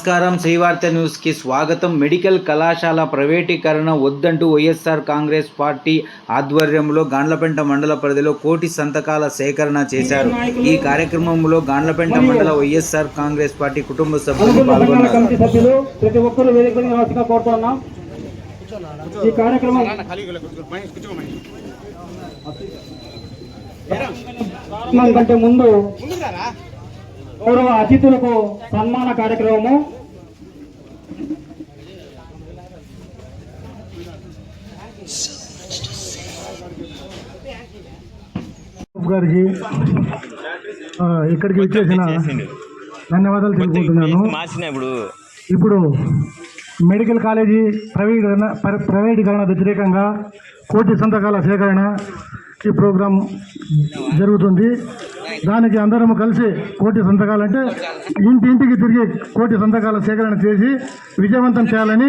నమస్కారం. శ్రీవార్త న్యూస్కి స్వాగతం. మెడికల్ కళాశాల ప్రైవేటీకరణ వద్దంటూ వైఎస్ఆర్ కాంగ్రెస్ పార్టీ ఆధ్వర్యంలో గాండ్లపెంట మండల పరిధిలో కోటి సంతకాల సేకరణ చేశారు. ఈ కార్యక్రమంలో గాండ్లపెంట మండల వైఎస్ఆర్ కాంగ్రెస్ పార్టీ కుటుంబ సభ్యులు పాల్గొన్నారు. ప్రతి ఒక్కరూ ఈ కార్యక్రమం కంటే ముందు గౌరవ అతిథులకు సన్మాన కార్యక్రమము. గారికి ఆ, ఇక్కడికి వచ్చేసిన ధన్యవాదాలు తెలుపుకుంటున్నాను. మార్చిన ఇప్పుడు మెడికల్ కాలేజీ ప్రైవేటీకరణ ప్ర- ప్రైవేటీకరణ వ్యతిరేకంగా కోటి సంతకాల సేకరణ ఈ ప్రోగ్రాం జరుగుతుంది. దానికి అందరం కలిసి కోటి సంతకాలంటే ఇంటింటికి తిరిగి కోటి సంతకాల సేకరణ చేసి విజయవంతం చేయాలని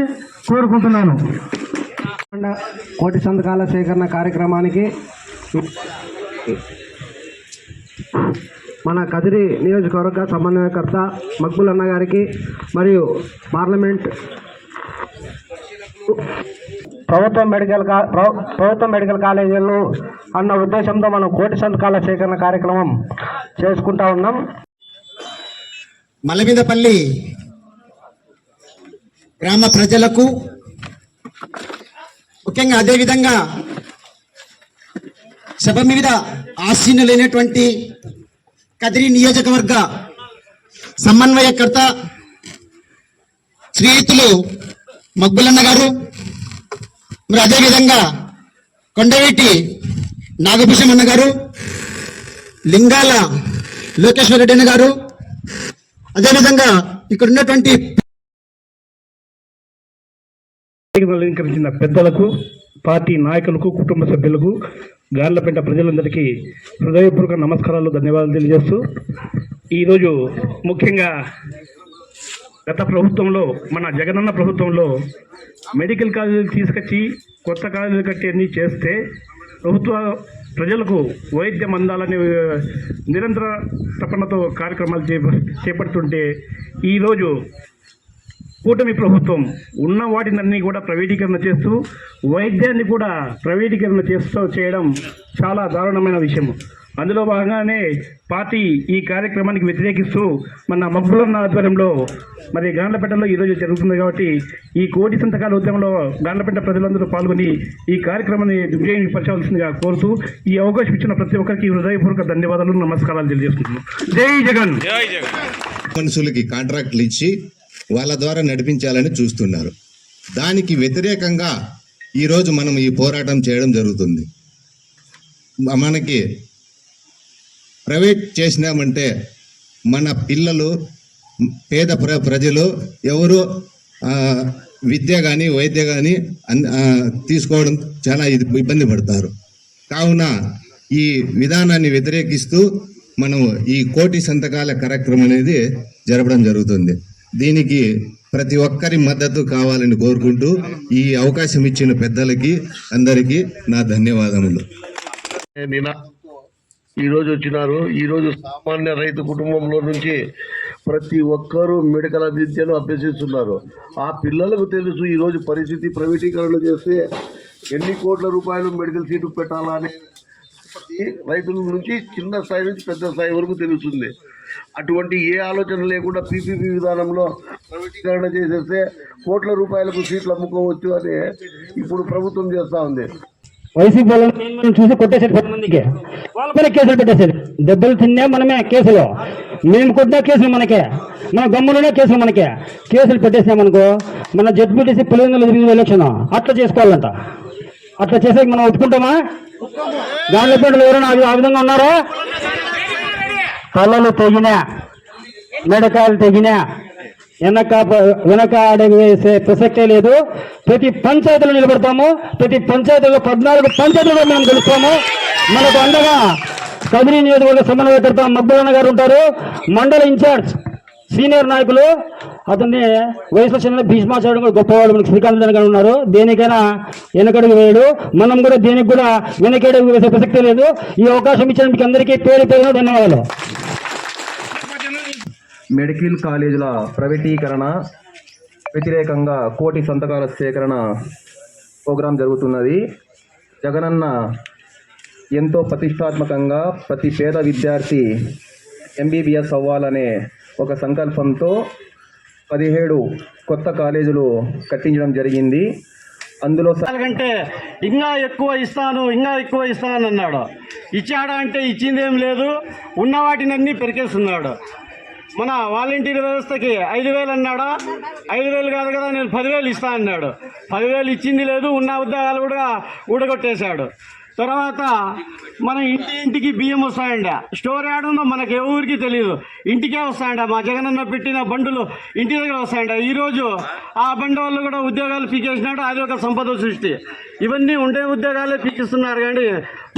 కోరుకుంటున్నాను. కోటి సంతకాల సేకరణ కార్యక్రమానికి మన కదిరి నియోజకవర్గ సమన్వయకర్త మక్బుల్ అన్న గారికి మరియు పార్లమెంట్ ప్రభుత్వ మెడికల్ ప్రభుత్వ మెడికల్ కాలేజీలను అన్న ఉద్దేశంతో మనం కోటి సంతకాల సేకరణ కార్యక్రమం చేసుకుంటా ఉన్నాం. మలమిదపల్లి గ్రామ ప్రజలకు ముఖ్యంగా అదేవిధంగా సభ మీద ఆసీనులైనటువంటి కదిరి నియోజకవర్గ సమన్వయకర్త శ్రీయుతులు మగ్గులన్న గారు మరి అదేవిధంగా కొండవీటి నాగభూషణ అన్న గారు లింగాల లోకేశ్వర రెడ్డి అన్న గారు అదేవిధంగా ఇక్కడ ఉన్నటువంటి అలంకరించిన పెద్దలకు పార్టీ నాయకులకు కుటుంబ సభ్యులకు గార్లపేట ప్రజలందరికీ హృదయపూర్వక నమస్కారాలు ధన్యవాదాలు తెలియజేస్తూ ఈరోజు ముఖ్యంగా గత ప్రభుత్వంలో మన జగనన్న ప్రభుత్వంలో మెడికల్ కాలేజీలు తీసుకొచ్చి కొత్త కాలేజీలు కట్టేది చేస్తే ప్రభుత్వ ప్రజలకు వైద్యం అందాలనే నిరంతర తపనతో కార్యక్రమాలు చేప చేపడుతుంటే ఈరోజు కూటమి ప్రభుత్వం ఉన్న వాటినన్నీ కూడా ప్రైవేటీకరణ చేస్తూ వైద్యాన్ని కూడా ప్రైవేటీకరణ చేస్తూ చేయడం చాలా దారుణమైన విషయం అందులో భాగంగానే పార్టీ ఈ కార్యక్రమానికి వ్యతిరేకిస్తూ మన మగ్గులన్న ఆధ్వర్యంలో మరి గాండ్లపేటలో ఈరోజు జరుగుతుంది కాబట్టి ఈ కోటి సంతకాల ఉద్యమంలో గాండ్లపేట ప్రజలందరూ పాల్గొని ఈ కార్యక్రమాన్ని విజయపరచవలసిందిగా కోరుతూ ఈ అవకాశం ఇచ్చిన ప్రతి ఒక్కరికి హృదయపూర్వక ధన్యవాదాలు నమస్కారాలు తెలియజేస్తున్నాను జై జగన్! జై జగన్! మనుషులకి కాంట్రాక్ట్లు ఇచ్చి వాళ్ళ ద్వారా నడిపించాలని చూస్తున్నారు. దానికి వ్యతిరేకంగా ఈరోజు మనం ఈ పోరాటం చేయడం జరుగుతుంది. మనకి ప్రైవేట్ చేసినామంటే మన పిల్లలు పేద ప్ర ప్రజలు ఎవరు విద్య కానీ వైద్య కానీ తీసుకోవడం చాలా ఇది ఇబ్బంది పడతారు. కావున ఈ విధానాన్ని వ్యతిరేకిస్తూ మనం ఈ కోటి సంతకాల కార్యక్రమం అనేది జరపడం జరుగుతుంది. దీనికి ప్రతి ఒక్కరి మద్దతు కావాలని కోరుకుంటూ ఈ అవకాశం ఇచ్చిన పెద్దలకి అందరికీ నా ధన్యవాదములు. ఈరోజు ఈ రోజు వచ్చినారు. ఈ రోజు సామాన్య రైతు కుటుంబంలో నుంచి ప్రతి ఒక్కరూ మెడికల్ విద్యను అభ్యసిస్తున్నారు. ఆ పిల్లలకు తెలుసు ఈరోజు పరిస్థితి. ప్రైవేటీకరణ చేస్తే ఎన్ని కోట్ల రూపాయలు మెడికల్ సీటు పెట్టాలా అనే రైతుల నుంచి చిన్న స్థాయి నుంచి పెద్ద స్థాయి వరకు తెలుస్తుంది. అటువంటి ఏ ఆలోచన లేకుండా పీపీపీ విధానంలో ప్రైవేటీకరణ చేసేస్తే కోట్ల రూపాయలకు సీట్లు అమ్ముకోవచ్చు అని ఇప్పుడు ప్రభుత్వం చేస్తూ ఉంది. వైసీపీ వాళ్ళని మనం చూసి కొట్టేశారు పది మందికి. వాళ్ళ పైన కేసులు పెట్టేశారు. దెబ్బలు తిన్నా మనమే కేసులు. మేము కొట్టినా కేసులు మనకే. మన గమ్ములోనే కేసులు మనకే. కేసులు పెట్టేసామనుకో మన జడ్పీటీసీ పులివెందులు జరిగిన ఎలక్షన్ అట్లా చేసుకోవాలంట. అట్లా చేసే మనం ఒప్పుకుంటామా? గాంధీపేటలో ఎవరైనా ఆ- విధంగా ఉన్నారా? కళ్ళలు తెగినా మెడకాయలు తెగినా వెనక వెనక ఆడే వేసే ప్రసక్తే లేదు. ప్రతి పంచాయతీలో నిలబడతాము. ప్రతి పంచాయతీలో పద్నాలుగు పంచాయతీలు మేము గెలుస్తాము. మనకు అండగా కదిరి నియోజకవర్గ సమన్వయకర్త మబ్బులన్న గారు ఉంటారు. మండల ఇన్ఛార్జ్ సీనియర్ నాయకులు. అతన్ని వయసులో చిన్న భీష్మాచార్యుడు కూడా గొప్పవాడు మనకి శ్రీకాంత్ గారు ఉన్నారు. దేనికైనా వెనకడుగు వేయడు. మనం కూడా దేనికి కూడా వెనకడుగు వేసే ప్రసక్తే లేదు. ఈ అవకాశం ఇచ్చిన మీకు అందరికీ పేరు పేరు ధన్యవాదాలు. మెడికల్ కాలేజీల ప్రైవేటీకరణ వ్యతిరేకంగా కోటి సంతకాల సేకరణ ప్రోగ్రాం జరుగుతున్నది. జగనన్న ఎంతో ప్రతిష్టాత్మకంగా ప్రతి పేద విద్యార్థి ఎంబీబీఎస్ అవ్వాలనే ఒక సంకల్పంతో పదిహేడు కొత్త కాలేజీలు కట్టించడం జరిగింది. అందులో కంటే ఇంకా ఎక్కువ ఇస్తాను ఇంకా ఎక్కువ ఇస్తాను అన్నాడు ఇచ్చాడా అంటే ఇచ్చిందేం లేదు. ఉన్న వాటినన్నీ పెరికేస్తున్నాడు. మన వాలంటీర్ వ్యవస్థకి ఐదు వేలు అన్నాడా? ఐదు వేలు కాదు కదా నేను పదివేలు ఇస్తా అన్నాడు. పదివేలు ఇచ్చింది లేదు ఉన్న ఉద్యోగాలు కూడా ఊడగొట్టేశాడు. తర్వాత మన ఇంటి ఇంటికి బియ్యం వస్తాయండి స్టోర్ యాడుందో మనకు ఎవరికి తెలియదు ఇంటికే వస్తాయండి మా జగనన్న పెట్టిన బండులు ఇంటి దగ్గర వస్తాయండి ఈరోజు ఆ బండి వాళ్ళు కూడా ఉద్యోగాలు పీకేసినాడు అది ఒక సంపద సృష్టి. ఇవన్నీ ఉండే ఉద్యోగాలే పీకిస్తున్నారు కానీ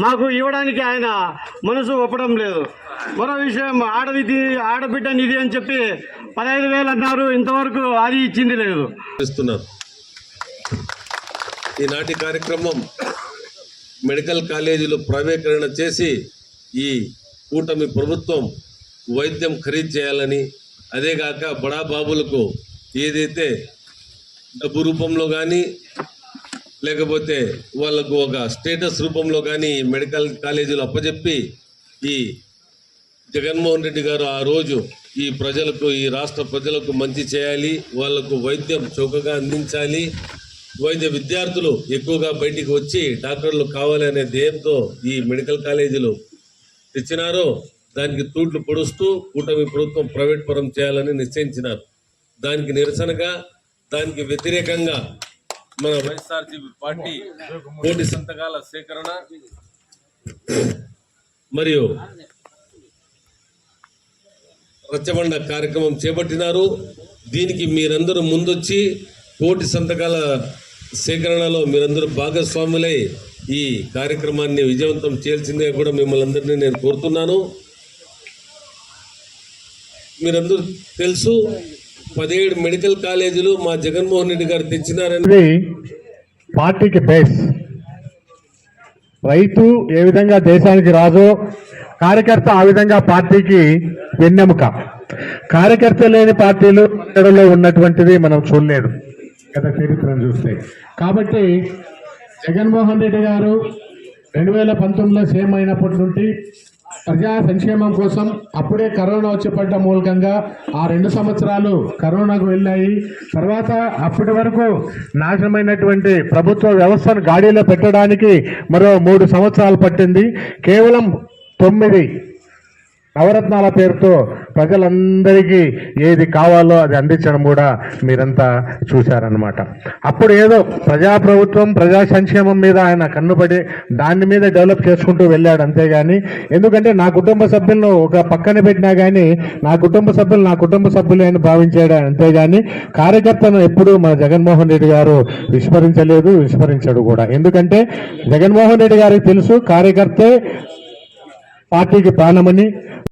మాకు ఇవ్వడానికి ఆయన మనసు ఒప్పడం లేదు. మరో విషయం ఆడవిధి ఆడబిడ్డ నిధి అని చెప్పి పదహైదు వేలు అన్నారు. ఇంతవరకు అది ఇచ్చింది లేదు. ఈనాటి కార్యక్రమం మెడికల్ కాలేజీలు ప్రైవేటీకరణ చేసి ఈ కూటమి ప్రభుత్వం వైద్యం ఖరీదు చేయాలని అదేగాక బడా బాబులకు ఏదైతే డబ్బు రూపంలో కానీ లేకపోతే వాళ్ళకు ఒక స్టేటస్ రూపంలో కానీ మెడికల్ కాలేజీలు అప్పచెప్పి ఈ జగన్మోహన్ రెడ్డి గారు ఆ రోజు ఈ ప్రజలకు ఈ రాష్ట్ర ప్రజలకు మంచి చేయాలి వాళ్ళకు వైద్యం చౌకగా అందించాలి వైద్య విద్యార్థులు ఎక్కువగా బయటికి వచ్చి డాక్టర్లు కావాలనే ధ్యేయంతో ఈ మెడికల్ కాలేజీలు తెచ్చినారో దానికి తూట్లు పొడుస్తూ కూటమి ప్రభుత్వం ప్రైవేట్ పరం చేయాలని నిశ్చయించినారు. దానికి నిరసనగా దానికి వ్యతిరేకంగా మన వైఎస్ఆర్సీపీ పార్టీ కోటి సంతకాల సేకరణ మరియు రచ్చబండ కార్యక్రమం చేపట్టినారు. దీనికి మీరందరూ ముందొచ్చి కోటి సంతకాల సేకరణలో మీరందరూ భాగస్వాములై ఈ కార్యక్రమాన్ని విజయవంతం చేయాల్సిందే కూడా మిమ్మల్ని అందరినీ నేను కోరుతున్నాను. మీరందరూ తెలుసు పదిహేడు మెడికల్ కాలేజీలు మా జగన్మోహన్ రెడ్డి గారు తెచ్చినారని. పార్టీకి బేస్. రైతు ఏ విధంగా దేశానికి రాజో కార్యకర్త ఆ విధంగా పార్టీకి వెన్నెముక. కార్యకర్త లేని పార్టీలు ఉన్నటువంటిది మనం చూడలేదు. గత చరిత్రను చూస్తే. కాబట్టి జగన్మోహన్ రెడ్డి గారు రెండు వేల పంతొమ్మిదిలో సీఎం అయినప్పటి నుండి ప్రజా సంక్షేమం కోసం అప్పుడే కరోనా వచ్చి పడ్డ మూలకంగా ఆ రెండు సంవత్సరాలు కరోనాకు వెళ్ళాయి. తర్వాత అప్పటి వరకు నాశనమైనటువంటి ప్రభుత్వ వ్యవస్థను గాడిలో పెట్టడానికి మరో మూడు సంవత్సరాలు పట్టింది. కేవలం తొమ్మిది నవరత్నాల పేరుతో ప్రజలందరికీ ఏది కావాలో అది అందించడం కూడా మీరంతా చూశారనమాట అప్పుడు ఏదో ప్రజాప్రభుత్వం ప్రజా సంక్షేమం మీద ఆయన కన్నుపడి దాని మీద డెవలప్ చేసుకుంటూ వెళ్ళాడు అంతేగాని ఎందుకంటే నా కుటుంబ సభ్యులను ఒక పక్కన పెట్టినా కానీ నా కుటుంబ సభ్యులు నా కుటుంబ సభ్యులు అని భావించాడు అంతేగాని కార్యకర్తను ఎప్పుడూ మన జగన్మోహన్ రెడ్డి గారు విస్మరించలేదు విస్మరించడు కూడా. ఎందుకంటే జగన్మోహన్ రెడ్డి గారికి తెలుసు కార్యకర్తే పార్టీకి ప్రాణమని